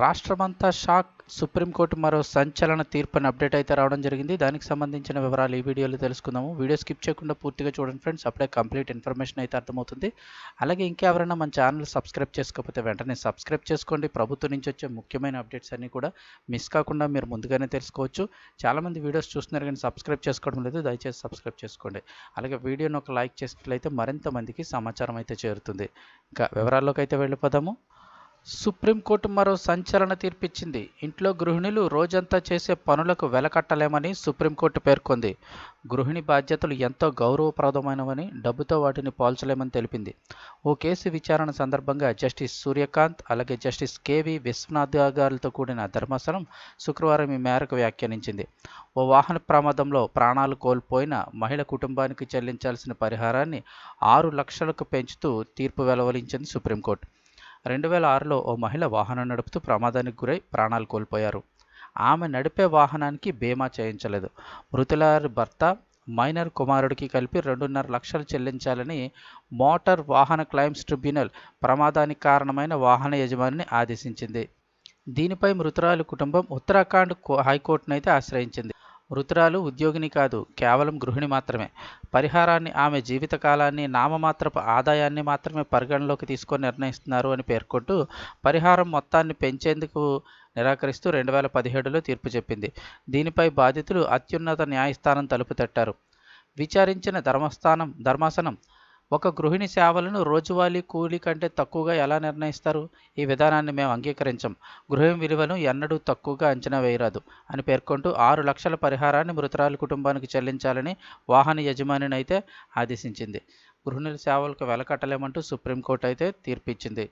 రాష్ట్రమంతా shock. Supreme court మరో సంచలన తీర్పుని అప్డేట్ అయితే రావడం జరిగింది. దానికి సంబంధించిన వివరాలు ఈ వీడియోలో తెలుసుకుందాము. వీడియో స్కిప్ చేయకుండా పూర్తిగా చూడండి ఫ్రెండ్స్. అప్పుడే కంప్లీట్ ఇన్ఫర్మేషన్ అయితే అర్థమవుతుంది. అలాగే ఇంకెవరైనా మన ఛానల్ సబ్స్క్రైబ్ చేసుకోకపోతే వెంటనే సబ్స్క్రైబ్ చేసుకోండి. ప్రభుత్వం నుంచి వచ్చే ముఖ్యమైన అప్డేట్స్ అన్నీ కూడా మిస్ కాకుండా మీరు ముందుగానే తెలుసుకోవచ్చు. చాలామంది వీడియోస్ చూస్తున్నారు కానీ సబ్స్క్రైబ్ చేసుకోవడం లేదు. దయచేసి సబ్స్క్రైబ్ చేసుకోండి. అలాగే వీడియోని ఒక లైక్ చేసినట్లయితే మరింత మందికి సమాచారం అయితే చేరుతుంది. ఇంకా వివరాల్లోకి అయితే వెళ్ళిపోదాము. సుప్రీంకోర్టు మరో సంచలన తీర్పిచ్చింది. ఇంట్లో గృహిణులు రోజంతా చేసే పనులకు వెలకట్టలేమని సుప్రీంకోర్టు పేర్కొంది. గృహిణి బాధ్యతలు ఎంతో గౌరవప్రదమైనవని డబ్బుతో వాటిని పోల్చలేమని తెలిపింది. ఓ కేసు విచారణ సందర్భంగా జస్టిస్ సూర్యకాంత్ అలాగే జస్టిస్ కేవి విశ్వనాథ్ గారితో కూడిన ధర్మాసనం శుక్రవారం ఈ మేరకు వ్యాఖ్యానించింది. ఓ వాహన ప్రమాదంలో ప్రాణాలు కోల్పోయిన మహిళ కుటుంబానికి చెల్లించాల్సిన పరిహారాన్ని ఆరు లక్షలకు పెంచుతూ తీర్పు వెలువరించింది సుప్రీంకోర్టు. రెండు వేల ఆరులో ఓ మహిళ వాహనం నడుపుతూ ప్రమాదానికి గురై ప్రాణాలు కోల్పోయారు. ఆమె నడిపే వాహనానికి బీమా చేయించలేదు. మృతులారి భర్త మైనర్ కుమారుడికి కలిపి రెండున్నర లక్షలు చెల్లించాలని మోటార్ వాహన క్లైమ్స్ ట్రిబ్యునల్ ప్రమాదానికి కారణమైన వాహన యజమానిని ఆదేశించింది. దీనిపై మృతురాలి కుటుంబం ఉత్తరాఖండ్ హైకోర్టునైతే ఆశ్రయించింది. మృతురాలు ఉద్యోగిని కాదు కేవలం గృహిణి మాత్రమే. పరిహారాన్ని ఆమె జీవితకాలాన్ని నామమాత్రపు ఆదాయాన్ని మాత్రమే పరిగణలోకి తీసుకొని నిర్ణయిస్తున్నారు అని పేర్కొంటూ పరిహారం మొత్తాన్ని పెంచేందుకు నిరాకరిస్తూ రెండు వేల పదిహేడులో తీర్పు చెప్పింది. దీనిపై బాధితులు అత్యున్నత న్యాయస్థానం తలుపు తట్టారు. విచారించిన ధర్మస్థానం ధర్మాసనం ఒక గృహిణి సేవలను రోజువారీ కూలి కంటే తక్కువగా ఎలా నిర్ణయిస్తారు? ఈ విధానాన్ని మేము అంగీకరించం. గృహం విలువను ఎన్నడూ తక్కువగా అంచనా వేయరాదు అని పేర్కొంటూ ఆరు లక్షల పరిహారాన్ని మృతురాలి కుటుంబానికి చెల్లించాలని వాహన యజమానిని అయితే ఆదేశించింది. గృహిణుల సేవలకు వెలకట్టలేమంటూ సుప్రీంకోర్టు అయితే తీర్పిచ్చింది.